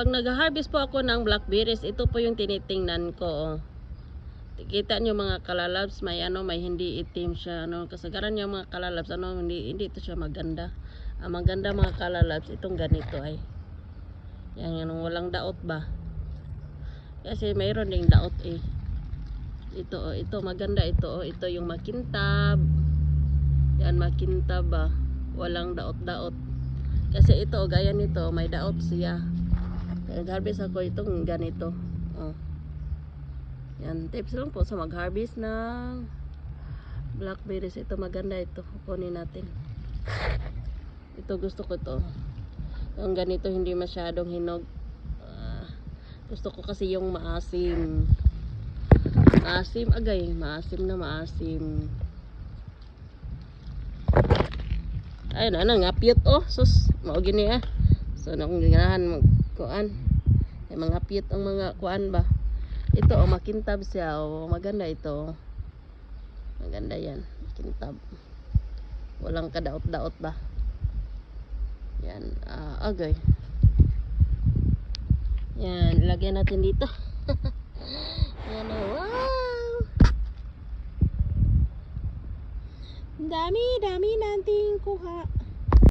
Pag nag-harvest po ako ng blackberries, ito po yung tinitingnan ko. oh. Kita nyo mga kalalabs, may ano, may hindi itim siya. Ano, kasagaran yung mga kalalabs, ano, hindi, hindi ito siya maganda. Ang maganda mga kalalabs, itong ganito ay. Yan, yan, walang daot ba? Kasi mayroon ding daot eh. Ito, oh, ito, maganda ito. Oh, ito yung makintab. Yan, makintab ba? Walang daot-daot. Kasi ito, gaya nito, may daot siya. Nag-harvest ako itong ganito. Oh. Yan, tips lang po sa mag-harvest ng blackberries. Ito maganda ito. Kunin natin. Ito gusto ko to. Yung ganito hindi masyadong hinog. Ah, gusto ko kasi yung maasim. Maasim agay. Maasim na maasim. Ayun, ano, nga oh. Sus, mao gini ah. So, nung ganahan magkuan. Ay, mga piyot ang mga kuan ba. Ito, oh, makintab siya. Oh, maganda ito. Maganda yan. Makintab. Walang kadaot-daot ba. Yan. Ah, agay. Yan. Lagyan natin dito. yan. Oh, wow! Dami, dami nating kuha.